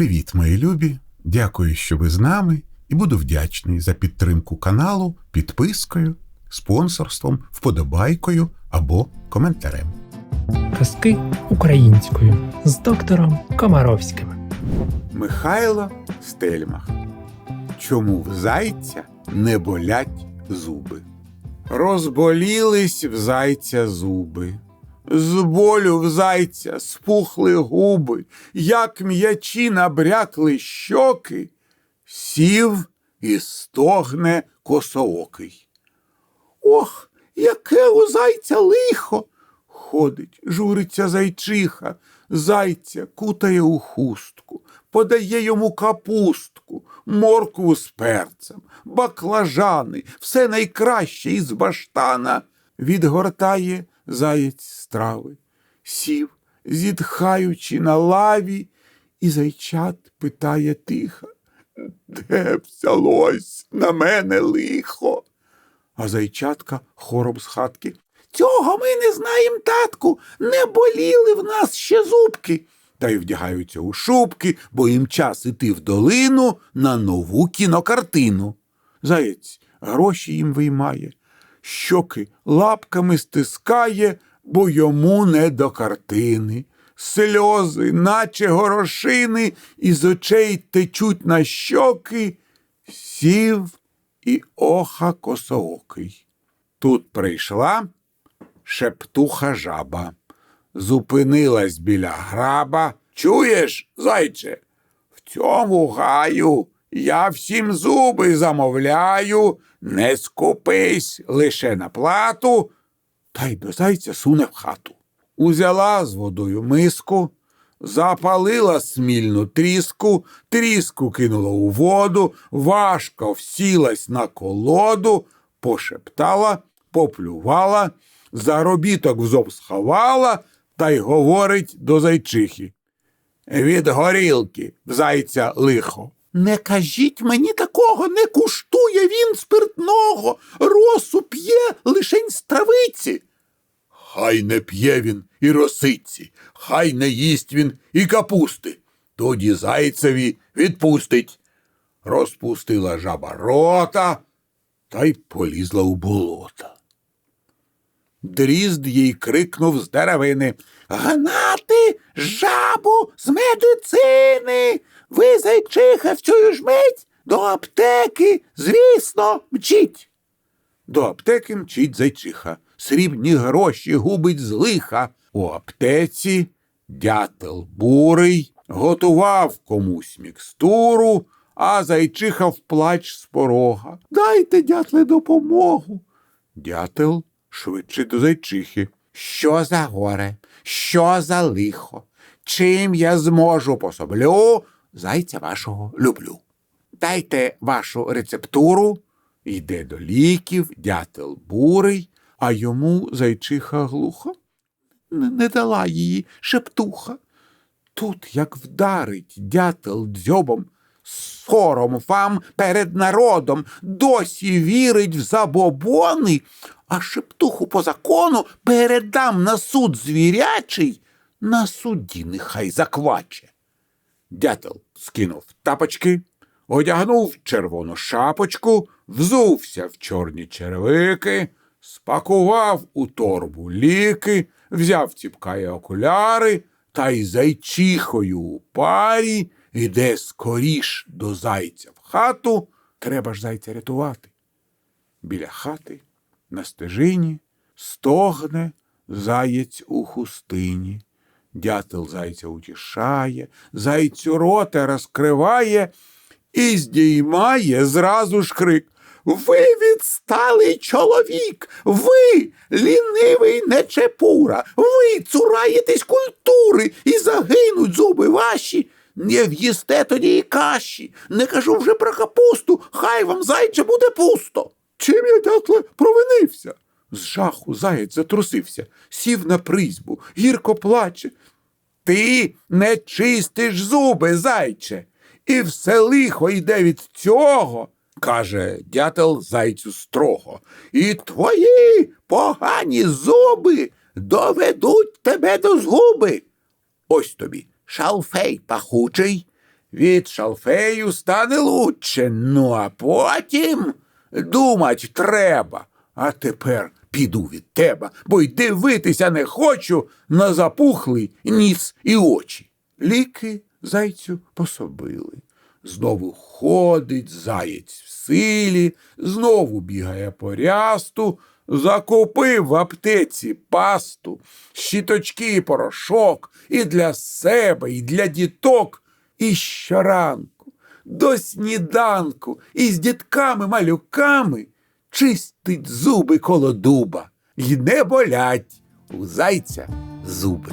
Привіт, мої любі! Дякую, що ви з нами, і буду вдячний за підтримку каналу підпискою, спонсорством, вподобайкою або коментарем. Казки українською з доктором Комаровським. Михайло Стельмах. Чому в зайця не болять зуби? Розболілись в зайця зуби. З болю в зайця спухли губи, як м'ячі набрякли щоки, сів і стогне косоокий. Ох, яке у зайця лихо! Ходить, журиться зайчиха, зайця кутає у хустку, подає йому капустку, моркву з перцем, баклажани, все найкраще із баштана. Відгортає заєць страви, сів, зітхаючи на лаві, і зайчат питає тихо, де взялось на мене лихо? А зайчатка хором з хатки. Цього ми не знаєм, татку, не боліли в нас ще зубки. Та й вдягаються у шубки, бо їм час іти в долину на нову кінокартину. Заєць гроші їм виймає, щоки лапками стискає, бо йому не до картини. Сльози, наче горошини, із очей течуть на щоки, сів і оха косоокий. Тут прийшла шептуха жаба, зупинилась біля граба. Чуєш, зайче? В цьому гаю я всім зуби замовляю, не скупись лише на плату, та й до зайця суне в хату. Узяла з водою миску, запалила смільну тріску, тріску кинула у воду, важко всілась на колоду, пошептала, поплювала, заробіток в зоб сховала та й говорить до зайчихи. Від горілки в зайця лихо. Не кажіть мені такого, не куштує він спиртного, росу п'є лишень з травиці. Хай не п'є він і росиці, хай не їсть він і капусти. Тоді зайцеві відпустить. Розпустила жаба рота та й полізла у болота. Дрізд їй крикнув з деревини Гнати жабу з медицини. Ви, зайчиха, в цю ж мить до аптеки, звісно, мчіть. До аптеки мчить зайчиха, срібні гроші губить з лиха. У аптеці дятел бурий готував комусь мікстуру, а зайчиха вплач з порога. Дайте, дятле, допомогу. Дятел швидше до зайчихи. Що за горе? Що за лихо? Чим я зможу пособлю, зайця вашого люблю. Дайте вашу рецептуру, йде до ліків, дятел бурий, а йому зайчиха глуха. Не дала її шептуха. Тут, як вдарить дятел дзьобом, сором вам перед народом, досі вірить в забобони, а шептуху по закону передам на суд звірячий, на суді нехай закваче. Дятел скинув тапочки, одягнув червону шапочку, взувся в чорні черевики, спакував у торбу ліки, взяв ціпкає окуляри та й зайчихою у парі іде скоріш до зайця в хату. Треба ж зайця рятувати. Біля хати на стежині стогне заєць у хустині. Дятел зайця утішає, зайцю рота розкриває і здіймає зразу ж крик. Ви відсталий чоловік, ви лінивий нечепура, ви цураєтесь культури і загинуть зуби ваші. Не в'їсте тоді і каші. Не кажу вже про капусту, хай вам зайче буде пусто. Чим я, дятле, провинився? З жаху заєць затрусився, сів на призьбу, гірко плаче. Ти не чистиш зуби, зайче, і все лихо йде від цього, каже дятел зайцю строго. І твої погані зуби доведуть тебе до згуби. Ось тобі шалфей пахучий, Від шалфею стане лучше, ну а потім думать треба. А тепер піду від тебе, бо й дивитися не хочу на запухлий ніс і очі. Ліки зайцю пособили. Знову ходить заєць в силі, знову бігає по рясту, закупив в аптеці пасту, щіточки і порошок і для себе, і для діток, і щоранку, до сніданку, і з дітками-малюками чистить зуби коло дуба, й не болять у зайця зуби.